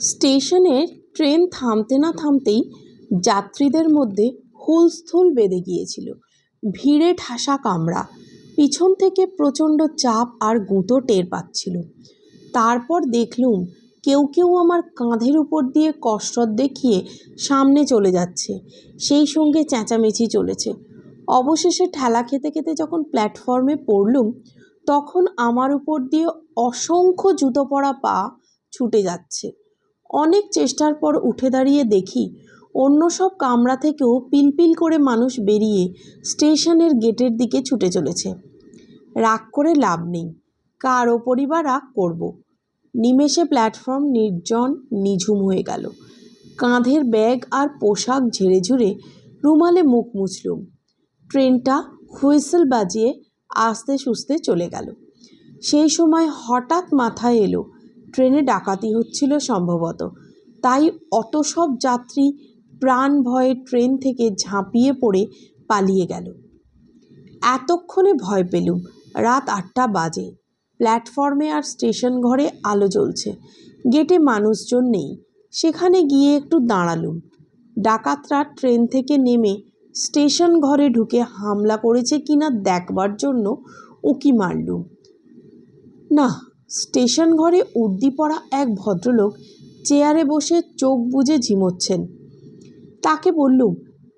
স্টেশনের ট্রেন থামতে না থামতেই যাত্রীদের মধ্যে হুলস্থুল বেঁধে গিয়েছিল। ভিড়ে ঠাসা কামরা, পিছন থেকে প্রচণ্ড চাপ আর গুঁতো টের পাচ্ছিল। তারপর দেখলুম কেউ কেউ আমার কাঁধের উপর দিয়ে কসরত দেখিয়ে সামনে চলে যাচ্ছে, সেই সঙ্গে চেঁচামেচি চলেছে। অবশেষে ঠেলা খেতে খেতে যখন প্ল্যাটফর্মে পড়লুম, তখন আমার উপর দিয়ে অসংখ্য জুতো পরা পা ছুটে যাচ্ছে। অনেক চেষ্টার পর উঠে দাঁড়িয়ে দেখি অন্য সব কামরা থেকেও পিলপিল করে মানুষ বেরিয়ে স্টেশনের গেটের দিকে ছুটে চলেছে। রাগ করে লাভ নেই। কার ওপরই বা রাগ করব? নিমেষে প্ল্যাটফর্ম নির্জন, নিঝুম হয়ে গেল। কাঁধের ব্যাগ আর পোশাক ঝেড়ে ঝুড়ে রুমালে মুখ মুছলুম। ট্রেনটা হুইসেল বাজিয়ে আস্তে সুস্তে চলে গেল। সেই সময় হঠাৎ মাথায় এলো ট্রেনে ডাকাতি হচ্ছিল সম্ভবত। তাই অত সব যাত্রী প্রাণ ভয়ে ট্রেন থেকে ঝাঁপিয়ে পড়ে পালিয়ে গেল। এতক্ষণে ভয় পেলুম। রাত আটটা বাজে। প্ল্যাটফর্মে আর স্টেশন ঘরে আলো জ্বলছে। গেটে মানুষজন নেই। সেখানে গিয়ে একটু দাঁড়ালুম। ডাকাতরা ট্রেন থেকে নেমে স্টেশন ঘরে ঢুকে হামলা করেছে কিনা দেখবার জন্য উকি মারলুম। না স্টেশন ঘরে উর্দি পরা এক ভদ্রলোক চেয়ারে বসে চোখ বুজে ঝিমোচ্ছেন। তাকে বললুম,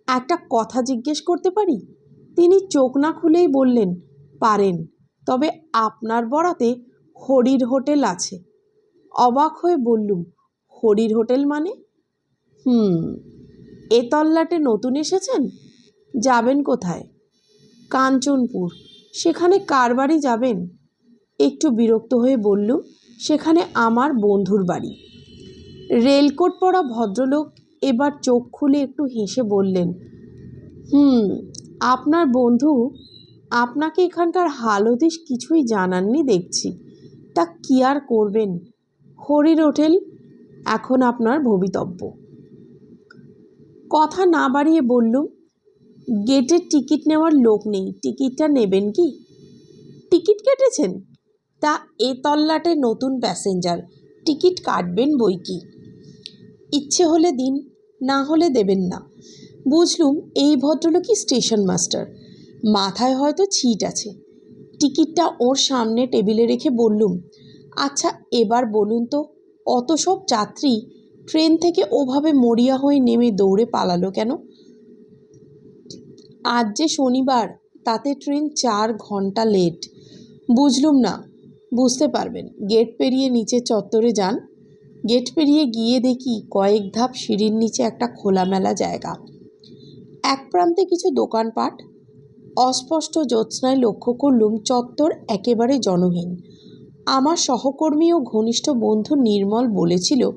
একটা কথা জিজ্ঞেস করতে পারি? তিনি চোখ না খুলেই বললেন, পারেন, তবে আপনার বরাতে হরির হোটেল আছে। অবাক হয়ে বললুম, হরির হোটেল মানে? হুম, এ তল্লাটে নতুন এসেছেন? যাবেন কোথায়? কাঞ্চনপুর, সেখানে কার বাড়ি যাবেন? একটু বিরক্ত হয়ে বললুম সেখানে আমার বন্ধুর বাড়ি। রেলকোট পরা ভদ্রলোক এবার চোখ খুলে একটু হেসে বললেন, হুম, আপনার বন্ধু আপনাকে এখানকার হালদিস কিছুই জানাননি দেখছি। তা কী আর করবেন? হরির হোটেল এখন আপনার ভবিতব্য। কথা না বাড়িয়ে বললুম গেটের টিকিট নেওয়ার লোক নেই, টিকিটটা নেবেন কি? টিকিট কেটেছেন? তা এ তল্লাটে নতুন প্যাসেঞ্জার। টিকিট কাটবেন বই কি? ইচ্ছে হলে দিন, না হলে দেবেন না। বুঝলুম এই ভদ্রলোকই স্টেশন মাস্টার। মাথায় হয়তো ছিট আছে। টিকিটটা ওর সামনে টেবিলে রেখে বললুম আচ্ছা এবার বলুন তো, অত সব যাত্রী ট্রেন থেকে ওভাবে মরিয়া হয়ে নেমে দৌড়ে পালালো কেন? আজ যে শনিবার, তাতে ট্রেন চার ঘণ্টা লেট। বুঝলুম না বুঝতে পারবেন। গেট পেরিয়ে নিচে চত্বরে যান। গেট পেরিয়ে গিয়ে দেখি কয়েক ধাপ সিঁড়ির নিচে একটা খোলামেলা জায়গা। এক প্রান্তে কিছু দোকানপাট। অস্পষ্ট জ্যোৎস্নায় লক্ষ্য করলুম চত্বর একেবারে জনহীন। আমার সহকর্মী ও ঘনিষ্ঠ বন্ধু নির্মল বলেছিল,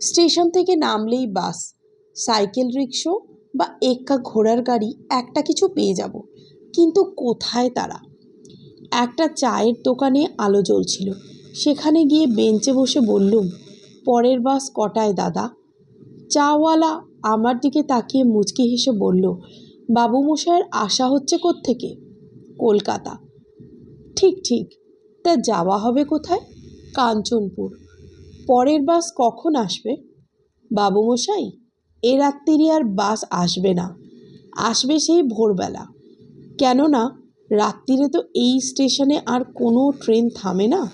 স্টেশন থেকে নামলেই বাস। সাইকেল রিক্সো বা এক্কা ঘোড়ার গাড়ি একটা কিছু পেয়ে যাব। কিন্তু কোথায় তারা? একটা চায়ের দোকানে আলো জ্বলছিল। সেখানে গিয়ে বেঞ্চে বসে বললুম, পরের বাস কটায়, দাদা? চাওয়ালা আমার দিকে তাকিয়ে মুচকি হেসে বলল বাবু মশাইয়ের আশা হচ্ছে থেকে কলকাতা। ঠিক ঠিক। তা যাওয়া হবে কোথায়? কাঞ্চনপুর। পরের বাস কখন আসবে? বাবু মশাই এ রাত্রিরে আর বাস আসবে না। আসবে সেই ভোরবেলা। কেননা রাত্রিরে তো এই স্টেশনে আর কোনো ট্রেন থামে না।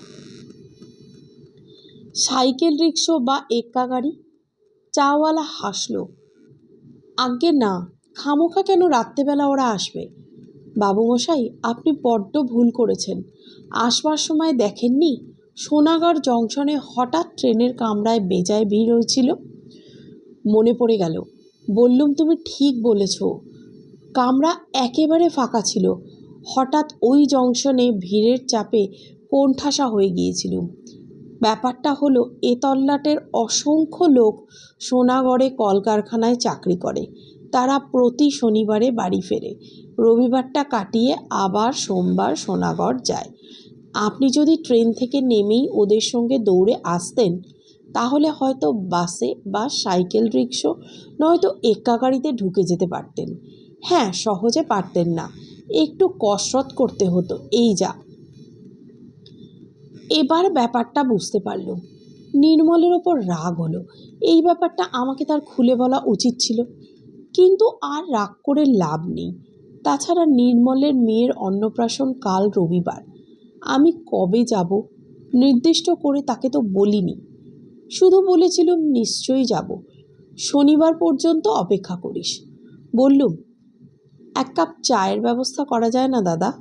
সাইকেল রিক্সো বা এক্কা গাড়ি, চাওয়ালা হাসলো। আজ্ঞে, না, খামোখা কেন রাত্রেবেলা ওরা আসবে? বাবুমশাই, আপনি বড্ড ভুল করেছেন। আসবার সময় দেখেননি সোনাগড় জংশনে হঠাৎ ট্রেনের কামরায় বেজায় ভিড় হয়েছিল? মনে পড়ে গেল, বললুম, তুমি ঠিক বলেছ। কামরা একেবারে ফাঁকা ছিল হঠাৎ ওই জংশনে ভিড়ের চাপে কোণঠাসা হয়ে গিয়েছিলুম ব্যাপারটা হলো, এ তল্লাটের অসংখ্য লোক সোনাগড়ে কলকারখানায় চাকরি করে। তারা প্রতি শনিবারে বাড়ি ফেরে। রবিবারটা কাটিয়ে আবার সোমবার সোনাগড় যায়। আপনি যদি ট্রেন থেকে নেমেই ওদের সঙ্গে দৌড়ে আসতেন, তাহলে হয়তো বাসে বা সাইকেল রিক্সো নয়তো এক্কা গাড়িতে ঢুকে যেতে পারতেন। হ্যাঁ সহজে পারতেন না। একটু কসরত করতে হতো, এই যা। এবার ব্যাপারটা বুঝতে পারলুম। নির্মলের ওপর রাগ হলো। এই ব্যাপারটা আমাকে তার খুলে বলা উচিত ছিল। কিন্তু আর রাগ করে লাভ নেই। তাছাড়া নির্মলের মেয়ের অন্নপ্রাশন কাল রবিবার। আমি কবে যাব? নির্দিষ্ট করে তাকে তো বলিনি। শুধু বলেছিলুম, নিশ্চয়ই যাব। শনিবার পর্যন্ত অপেক্ষা করিস। বললুম এক কাপ চায়ের ব্যবস্থা করা যায় না, দাদা?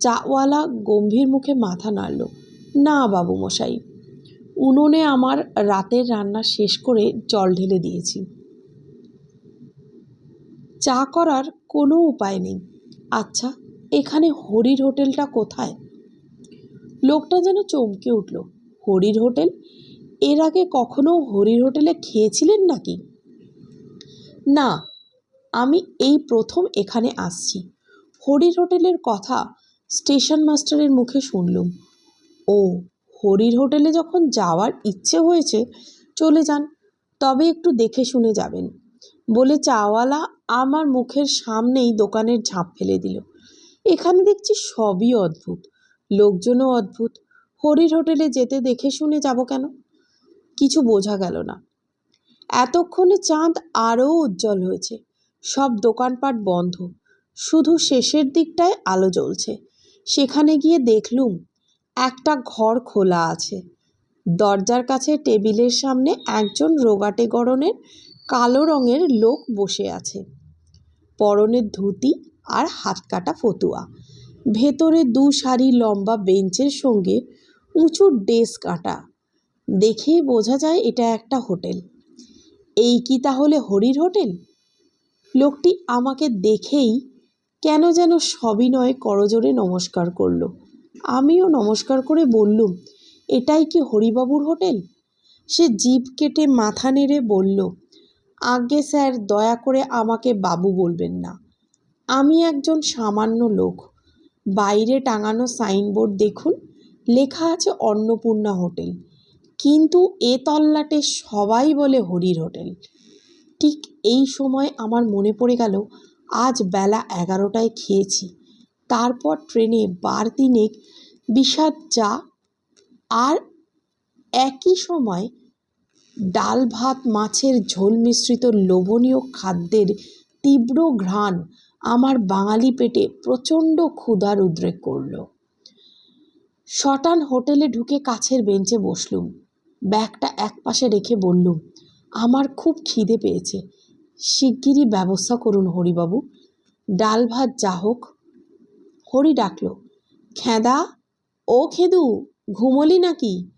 চাওয়ালা গম্ভীর মুখে মাথা নাড়ল। না বাবু মশাই উনুনে আমার রাতের রান্না শেষ করে জল ঢেলে দিয়েছি। চা করার কোনো উপায় নেই। আচ্ছা এখানে হরির হোটেলটা কোথায়? লোকটা যেন চমকে উঠল। হরির হোটেল? এর আগে কখনো হরির হোটেলে খেয়েছিলেন নাকি? না আমি এই প্রথম এখানে আসছি। হরির হোটেলের কথা স্টেশন মাস্টারের মুখে শুনলুম। ও, হরির হোটেলে যখন যাওয়ার ইচ্ছে হয়েছে, চলে যান, তবে একটু দেখে শুনে যাবেন। বলে চাওয়ালা আমার মুখের সামনেই দোকানের ঝাঁপ ফেলে দিল। এখানে দেখছি সবই অদ্ভুত, লোকজনও অদ্ভুত। হরির হোটেলে যেতে দেখে শুনে যাব কেন? কিছু বোঝা গেল না। এতক্ষণে চাঁদ আরও উজ্জ্বল হয়েছে। সব দোকানপাট বন্ধ। শুধু শেষের দিকটায় আলো জ্বলছে। সেখানে গিয়ে দেখলুম একটা ঘর খোলা আছে। দরজার কাছে টেবিলের সামনে একজন রোগাটে গড়নের কালো রঙের লোক বসে আছে। পরনের ধুতি আর হাত কাটা ফতুয়া। ভেতরে দু সারি লম্বা বেঞ্চের সঙ্গে উঁচু ডেস্ক আঁটা। দেখেই বোঝা যায় এটা একটা হোটেল। এই কি তাহলে হরির হোটেল? লোকটি আমাকে দেখেই কেন যেন সবিনয়ে করজোরে নমস্কার করল। আমিও নমস্কার করে বললুম, এটাই কি হরিবাবুর হোটেল? সে জিভ কেটে মাথা নেড়ে বলল আজ্ঞে স্যার দয়া করে আমাকে বাবু বলবেন না। আমি একজন সামান্য লোক। বাইরে টাঙানো সাইনবোর্ড দেখুন, লেখা আছে অন্নপূর্ণা হোটেল। কিন্তু এ তল্লাটে সবাই বলে হরির হোটেল। ঠিক এই সময় আমার মনে পড়ে গেল, আজ বেলা এগারোটায় খেয়েছি। তারপর ট্রেনে বার তিনেক বিষাদ চা আর একই সময় ডাল ভাত মাছের ঝোল মিশ্রিত লোভনীয় খাদ্যের তীব্র ঘ্রাণ আমার বাঙালি পেটে প্রচণ্ড ক্ষুধার উদ্রেক করল। শটান হোটেলে ঢুকে কাছের বেঞ্চে বসলুম। ব্যাগটা একপাশে রেখে বললুম আমার খুব খিদে পেয়েছে। শিগগিরই ব্যবস্থা করুন হরিবাবু। ডাল ভাত যা হোক। হরি ডাকল, খেদা, ও খেদু, ঘুমলি নাকি?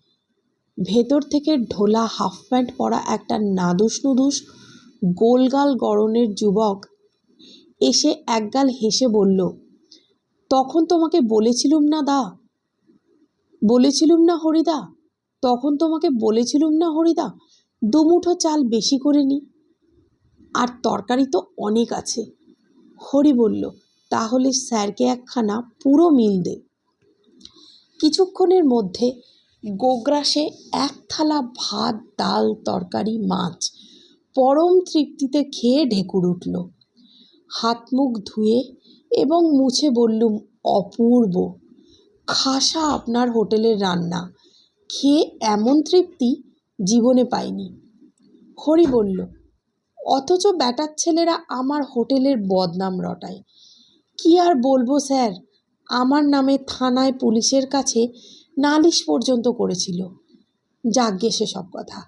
ভেতর থেকে ঢোলা হাফ প্যান্ট পরা একটা নাদুস নুদুস, গোলগাল গরনের যুবক এসে একগাল হেসে বলল, তখন তোমাকে বলেছিলুম না দা? বলেছিলুম না হরিদা, তখন তোমাকে বলেছিলুম না হরিদা? দুমুঠো চাল বেশি করে নি। আর তরকারি তো অনেক আছে। হরি বলল, তাহলে স্যারকে একখানা পুরো মিল দে। কিছুক্ষণের মধ্যে গোগ্রাসে এক থালা ভাত, ডাল, তরকারি, মাছ পরম তৃপ্তিতে খেয়ে ঢেকুর উঠল। হাত মুখ ধুয়ে এবং মুছে বললুম, অপূর্ব! খাসা আপনার হোটেলের রান্না। খেয়ে এমন তৃপ্তি জীবনে পাইনি। হরি বলল, অথচ ব্যাটার ছেলেরা আমার হোটেলের বদনাম রটায়। কি আর বলব স্যার, আমার নামে থানায় পুলিশের কাছে নালিশ পর্যন্ত করেছিল। যাগ্যে সেসব কথা।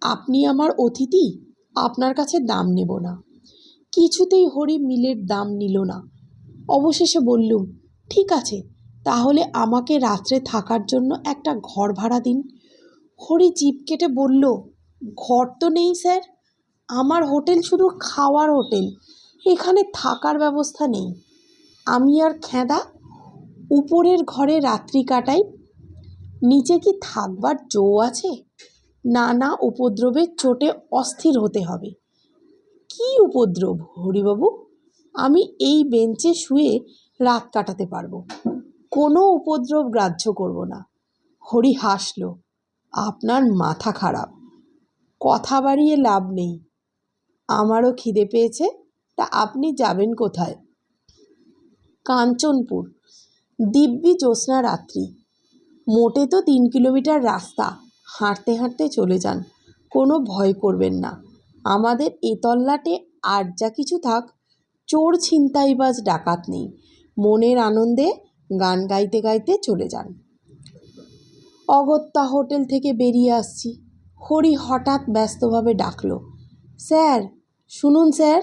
আপনি আমার অতিথি, আপনার কাছে দাম নেব না। কিছুতেই হরি মিলের দাম নিল না। অবশেষে বললুম, ঠিক আছে, তাহলে আমাকে রাত্রে থাকার জন্য একটা ঘর ভাড়া দিন। হরি জিপ কেটে বলল, ঘর তো নেই, স্যার। আমার হোটেল শুধু খাওয়ার হোটেল। এখানে থাকার ব্যবস্থা নেই। আমি আর খেদা উপরের ঘরে রাত্রি কাটাই। নিচে কি থাকবার জো আছে? নানা উপদ্রবের চোটে অস্থির হতে হবে। কি উপদ্রব, হরিবাবু? আমি এই বেঞ্চে শুয়ে রাত কাটাতে পারব। কোনো উপদ্রব গ্রাহ্য করব না। হরি হাসল। আপনার মাথা খারাপ। কথা বাড়িয়ে লাভ নেই। আমারও খিদে পেয়েছে, তা আপনি যাবেন কোথায়? কাঞ্চনপুর। দিব্যি জ্যোৎস্না রাত্রি। মোটে তো তিন কিলোমিটার রাস্তা। হাঁটতে হাঁটতে চলে যান। কোনো ভয় করবেন না। আমাদের এ তল্লাটে আর যা কিছু থাক, চোর ছিনতাইবাজ ডাকাত নেই। মনের আনন্দে গান গাইতে গাইতে চলে যান। অগত্যা হোটেল থেকে বেরিয়ে আসছি। হরি হঠাৎ ব্যস্তভাবে ডাকল, স্যার, শুনুন স্যার।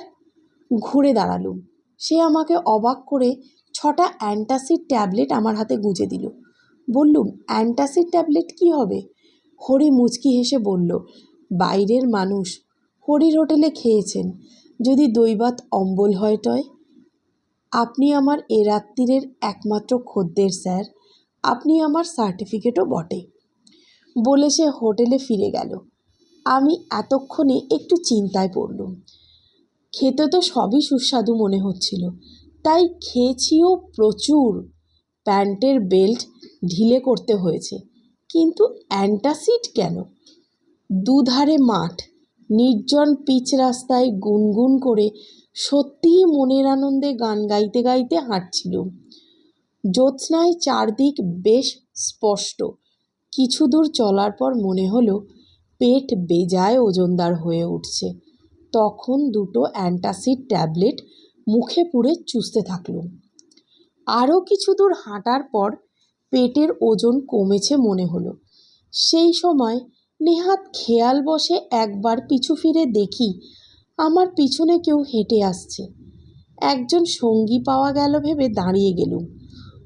ঘুরে দাঁড়ালুম। সে আমাকে অবাক করে ছটা অ্যান্টাসিড ট্যাবলেট আমার হাতে গুঁজে দিল। বললুম, অ্যান্টাসিড ট্যাবলেট কি হবে? হরি মুচকি হেসে বলল, বাইরের মানুষ। হরির হোটেলে খেয়েছেন। যদি দৈবাত অম্বল হয় টয়? আপনি আমার এ রাত্রিরের একমাত্র খদ্দের, স্যার। আপনি আমার সার্টিফিকেটও বটে। বলে সে হোটেলে ফিরে গেল। আমি এতক্ষণে একটু চিন্তায় পড়লুম। খেতে তো সবই সুস্বাদু মনে হচ্ছিল। তাই খেয়েছিও প্রচুর। প্যান্টের বেল্ট ঢিলে করতে হয়েছে। কিন্তু অ্যান্টাসিড কেন? দুধারে মাঠ, নির্জন পিচ রাস্তায় গুনগুন করে সত্যিই মনের আনন্দে গান গাইতে গাইতে হাঁটছিলুম। জ্যোৎস্নায় চারদিক বেশ স্পষ্ট। কিছু দূর চলার পর মনে হলো, পেট বেজায় ওজনদার হয়ে উঠছে। তখন দুটো অ্যান্টাসিড ট্যাবলেট মুখে পুড়ে চুষতে থাকলুম আরও কিছু দূর হাঁটার পর পেটের ওজন কমেছে মনে হলো। সেই সময় নেহাত খেয়াল বসে একবার পিছু ফিরে দেখি, আমার পিছনে কেউ হেঁটে আসছে। একজন সঙ্গী পাওয়া গেল ভেবে দাঁড়িয়ে গেলুম।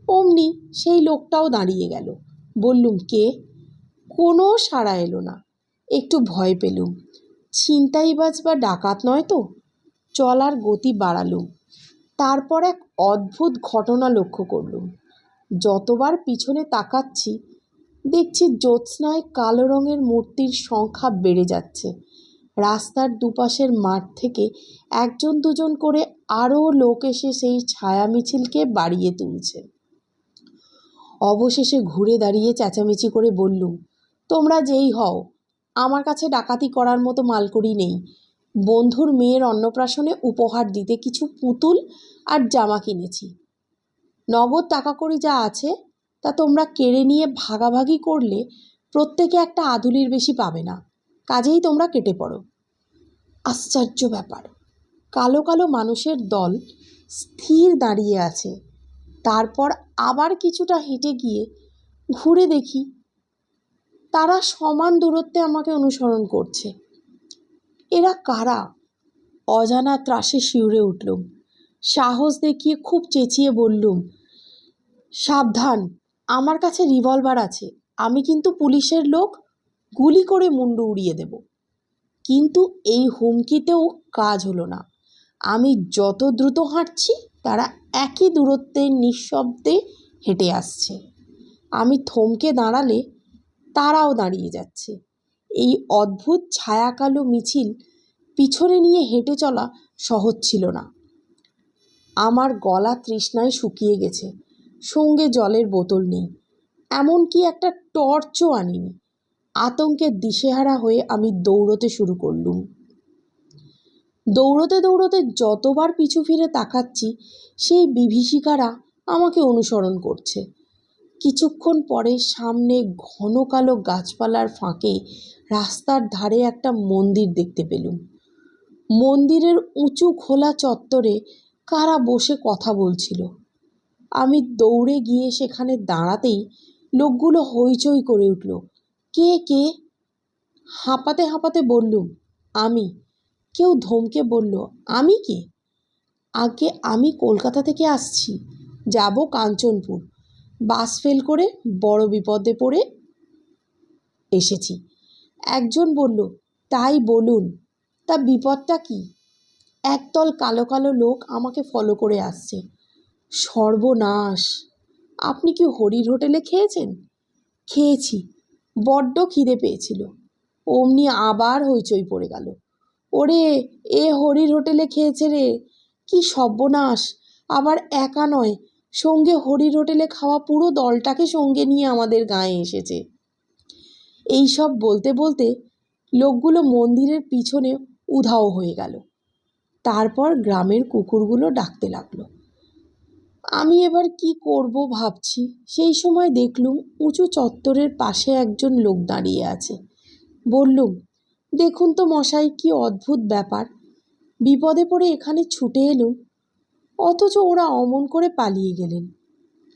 অমনি সেই লোকটাও দাঁড়িয়ে গেল। বললুম, কে? কোনো সাড়া এলো না। একটু ভয় পেলুম। ছিনতাইবাজ বা ডাকাত নয় তো? চলার গতি বাড়ালুম। তারপর এক অদ্ভুত ঘটনা লক্ষ্য করলুম। যতবার পিছনে তাকাচ্ছি, দেখছি জ্যোৎস্নায় কালো রঙের মূর্তির সংখ্যা বেড়ে যাচ্ছে। রাস্তার দুপাশের মাঠ থেকে একজন দুজন করে আরও লোক এসে সেই ছায়া মিছিলকে বাড়িয়ে তুলছে। অবশেষে ঘুরে দাঁড়িয়ে চেঁচামেচি করে বললুম, তোমরা যেই হও, আমার কাছে ডাকাতি করার মতো মালকড়ি নেই। বন্ধুর মেয়ের অন্নপ্রাশনে উপহার দিতে কিছু পুতুল আর জামা কিনেছি। নগদ টাকা কড়ি যা আছে, তা তোমরা কেড়ে নিয়ে ভাগাভাগি করলে প্রত্যেকে একটা আধুলির বেশি পাবে না, কাজেই তোমরা কেটে পড়ো। আশ্চর্য ব্যাপার, কালো কালো মানুষের দল স্থির দাঁড়িয়ে আছে, তারপর আবার কিছুটা হেঁটে গিয়ে ঘুরে দেখি তারা সমান দূরত্বে আমাকে অনুসরণ করছে। এরা কারা? অজানা ত্রাসে শিউরে উঠলুম। সাহস দেখিয়ে খুব চেঁচিয়ে বললুম, সাবধান, আমার কাছে রিভলভার আছে। আমি কিন্তু পুলিশের লোক। গুলি করে মুন্ডু উড়িয়ে দেব। কিন্তু এই হুমকিতেও কাজ হলো না। আমি যত দ্রুত হাঁটছি তারা একই দূরত্বে নিঃশব্দে হেঁটে আসছে। আমি থমকে দাঁড়ালে তারাও দাঁড়িয়ে যাচ্ছে। এই অদ্ভুত ছায়াকালো মিছিল পিছনে নিয়ে হেঁটে চলা সহজ ছিল না। আমার গলা তৃষ্ণায় শুকিয়ে গেছে। সঙ্গে জলের বোতল নেই। এমনকি একটা টর্চও আনিনি। আতঙ্কে দিশেহারা হয়ে আমি দৌড়তে শুরু করলুম। দৌড়তে দৌড়তে যতবার পিছু ফিরে তাকাচ্ছি, সেই বিভীষিকারা আমাকে অনুসরণ করছে। কিছুক্ষণ পরে সামনে ঘন কালো গাছপালার ফাঁকে রাস্তার ধারে একটা মন্দির দেখতে পেলুম। মন্দিরের উঁচু খোলা চত্বরে কারা বসে কথা বলছিল। আমি দৌড়ে গিয়ে সেখানে দাঁড়াতেই লোকগুলো হইচই করে উঠল। কে কে? হাঁপাতে হাঁপাতে বললুম, আমি। কেউ ধমকে বলল, আমি কে? আগে আমি কলকাতা থেকে আসছি। যাব কাঞ্চনপুর। বাস ফেল করে বড় বিপদে পড়ে এসেছি। একজন বলল, তাই বলুন, তা বিপদটা কি? একদল কালো কালো লোক আমাকে ফলো করে আসছে। সর্বনাশ! আপনি কি হরির হোটেলে খেয়েছেন? খেয়েছি, বড্ড খিদে পেয়েছিল। অমনি আবার হইচই পড়ে গেল। ওরে, এ হরির হোটেলে খেয়েছে রে। কি সর্বনাশ, আবার একা নয়, সঙ্গে হরির হোটেলে খাওয়া পুরো দলটাকে সঙ্গে নিয়ে আমাদের গাঁয়ে এসেছে। এই সব বলতে বলতে লোকগুলো মন্দিরের পিছনে উধাও হয়ে গেল। তারপর গ্রামের কুকুরগুলো ডাকতে লাগল। আমি এবার কি করব ভাবছি, সেই সময় দেখলুম উঁচু চত্বরের পাশে একজন লোক দাঁড়িয়ে আছে। বললুম দেখুন তো মশাই, কি অদ্ভুত ব্যাপার। বিপদে পড়ে এখানে ছুটে এলুম। অথচ ওরা অমন করে পালিয়ে গেলেন।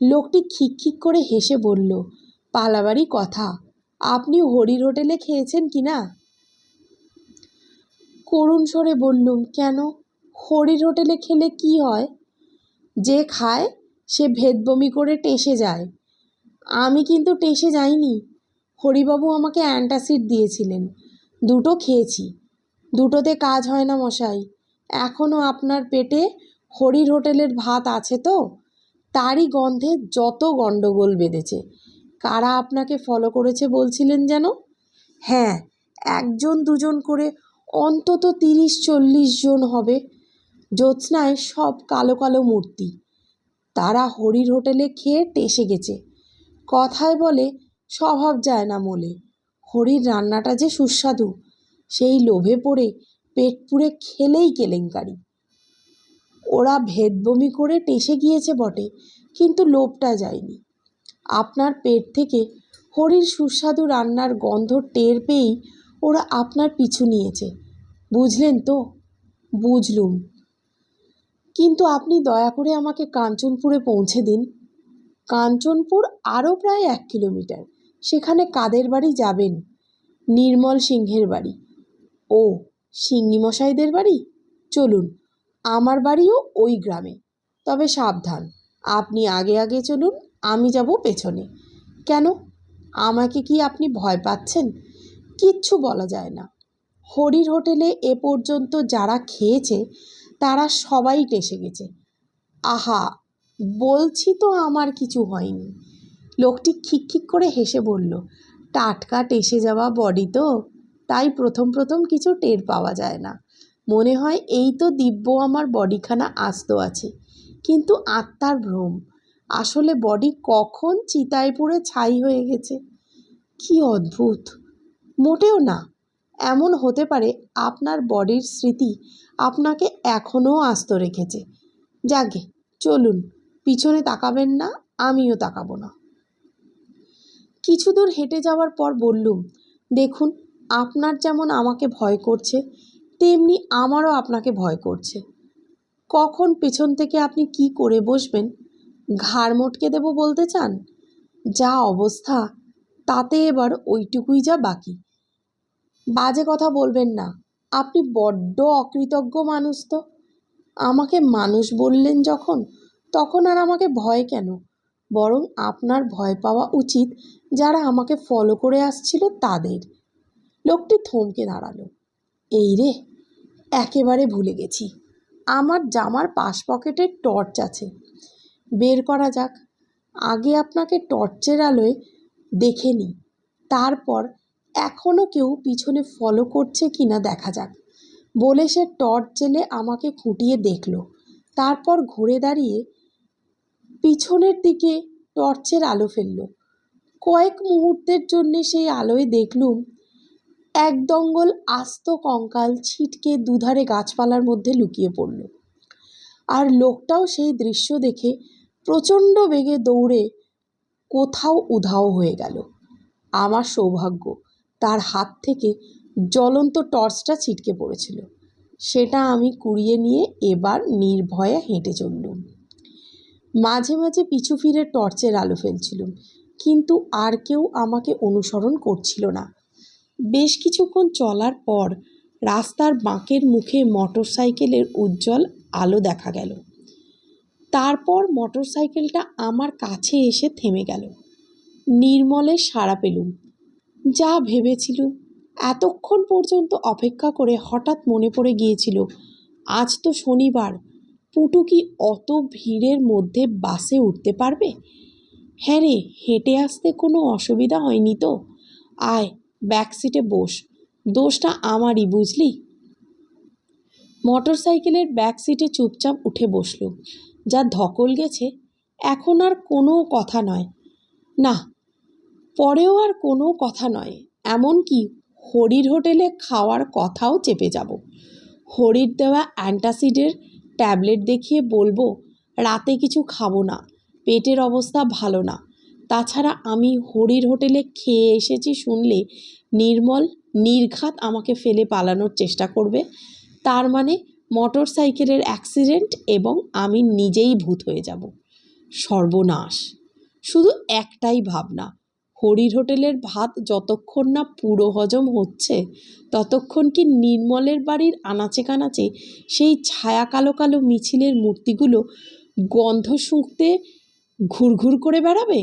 লোকটি খিকখিক করে হেসে বলল, পালাবারই কথা। আপনি হরির হোটেলে খেয়েছেন কি না? করুণ স্বরে বললুম, কেন? হরির হোটেলে খেলে কি হয়? যে খায়, সে ভেদবমি করে টেসে যায়। আমি কিন্তু টেসে যাইনি। হরিবাবু আমাকে অ্যান্টাসিড দিয়েছিলেন। দুটো খেয়েছি। দুটোতে কাজ হয় না মশাই। এখনও আপনার পেটে হরির হোটেলের ভাত আছে তো? তারই গন্ধে যত গণ্ডগোল বেঁধেছে। কারা আপনাকে ফলো করেছে বলছিলেন যেন? হ্যাঁ একজন দুজন করে অন্তত তিরিশ চল্লিশ জন হবে। জ্যোৎস্নায় সব কালো কালো মূর্তি। তারা হরির হোটেলে খেয়ে টেসে গেছে। কথায় বলে স্বভাব যায় না মোলে। হরির রান্নাটা যে সুস্বাদু, সেই লোভে পড়ে পেট পুড়ে খেলেই কেলেঙ্কারি। ওরা ভেদবমি করে টেসে গিয়েছে বটে, কিন্তু লোভটা যায়নি। আপনার পেট থেকে হরির সুস্বাদু রান্নার গন্ধ টের পেয়েই ওরা আপনার পিছু নিয়েছে। বুঝলেন তো? বুঝলুম। কিন্তু আপনি দয়া করে আমাকে কাঞ্চনপুরে পৌঁছে দিন। কাঞ্চনপুর আরও প্রায় এক কিলোমিটার। সেখানে কাদের বাড়ি যাবেন? নির্মল সিংহের বাড়ি। ও সিঙ্গিমশাইদের বাড়ি? চলুন, আমার বাড়িও ওই গ্রামে। তবে সাবধান, আপনি আগে আগে চলুন, আমি যাব পেছনে। কেন, আমাকে কি আপনি ভয় পাচ্ছেন? কিচ্ছু বলা যায় না। হরির হোটেলে এ পর্যন্ত যারা খেয়েছে, তারা সবাই টেসে গেছে। আহা, বলছি তো আমার কিছু হয়নি। লোকটি খিকখিক করে হেসে বলল, টাটকা টেসে যাওয়া বডি তো, তাই প্রথম প্রথম কিছু টের পাওয়া যায় না। মনে হয় এই তো দিব্য আমার বডিখানা আস্ত আছে। কিন্তু আত্মার ভ্রম, আসলে বডি কখন চিতায় পুড়ে ছাই হয়ে গেছে। কি অদ্ভুত! মোটেও না, এমন হতে পারে আপনার বডির স্মৃতি আপনাকে এখনও আস্ত রেখেছে। যাগে চলুন, পিছনে তাকাবেন না, আমিও তাকাবো না। কিছু দূর হেঁটে যাওয়ার পর বললুম, দেখুন, আপনার যেমন আমাকে ভয় করছে, তেমনি আমারও আপনাকে ভয় করছে। কখন পেছন থেকে আপনি কি করে বসবেন? ঘাড় মটকে দেবো বলতে চান? যা অবস্থা, তাতে এবার ওইটুকুই যা বাকি। বাজে কথা বলবেন না, আপনি বড্ড অকৃতজ্ঞ মানুষ তো। আমাকে মানুষ বললেন যখন, তখন আর আমাকে ভয় কেন? বরং আপনার ভয় পাওয়া উচিত যারা আমাকে ফলো করে আসছিল তাদের। লোকটি থমকে দাঁড়াল। এই রে, একেবারে ভুলে গেছি। আমার জামার পাশ পকেটে টর্চ আছে। বের করা যাক। আগে আপনাকে টর্চের আলোয় দেখে নিই। তারপর এখনও কেউ পিছনে ফলো করছে কি না দেখা যাক। বলে সে টর্চ জেলে আমাকে খুঁটিয়ে দেখল। তারপর ঘুরে দাঁড়িয়ে পিছনের দিকে টর্চের আলো ফেলল। কয়েক মুহূর্তের জন্যে সেই আলোয় দেখলুম, এক দঙ্গল আস্ত কঙ্কাল ছিটকে দুধারে গাছপালার মধ্যে লুকিয়ে পড়ল। আর লোকটাও সেই দৃশ্য দেখে প্রচণ্ড বেগে দৌড়ে কোথাও উধাও হয়ে গেল। আমার সৌভাগ্য, তার হাত থেকে জ্বলন্ত টর্চটা ছিটকে পড়েছিল। সেটা আমি কুড়িয়ে নিয়ে এবার নির্ভয়ে হেঁটে চললুম। মাঝে মাঝে পিছু ফিরে টর্চের আলো ফেলছিলুম কিন্তু আর কেউ আমাকে অনুসরণ করছিল না। বেশ কিছুক্ষণ চলার পর রাস্তার বাঁকের মুখে মোটর সাইকেলের উজ্জ্বল আলো দেখা গেল। তারপর মোটর সাইকেলটা আমার কাছে এসে থেমে গেল। নির্মলের সাড়া পেলুম। যা ভেবেছিলুম এতক্ষণ পর্যন্ত অপেক্ষা করে হঠাৎ মনে পড়ে গিয়েছিল, আজ তো শনিবার পুটু কি অত ভিড়ের মধ্যে বাসে উঠতে পারবে? হ্যাঁ রে, হেঁটে আসতে কোনো অসুবিধা হয়নি তো। আয় ব্যাক সিটে বস। দোষটা আমারই, বুঝলি? মোটর সাইকেলের ব্যাক সিটে চুপচাপ উঠে বসল। যা ধকল গেছে, এখন আর কোনো কথা নয়। না, পরেও আর কোনো কথা নয়। এমনকি হরির হোটেলে খাওয়ার কথাও চেপে যাব। হরির দেওয়া অ্যান্টাসিডের ট্যাবলেট দেখিয়ে বলব, রাতে কিছু খাব না, পেটের অবস্থা ভালো না। তাছাড়া আমি হরির হোটেলে খেয়ে এসেছি শুনলে নির্মল, নির্ঘাত আমাকে ফেলে পালানোর চেষ্টা করবে। তার মানে মোটর সাইকেলের অ্যাক্সিডেন্ট এবং আমি নিজেই ভূত হয়ে যাব। সর্বনাশ। শুধু একটাই ভাবনা হরির হোটেলের ভাত যতক্ষণ না পুরো হজম হচ্ছে, ততক্ষণ কি নির্মলের বাড়ির আনাচে কানাচে সেই ছায়া কালো কালো মিছিলের মূর্তিগুলো গন্ধ শুঁকতে ঘুরঘুর করে বেড়াবে?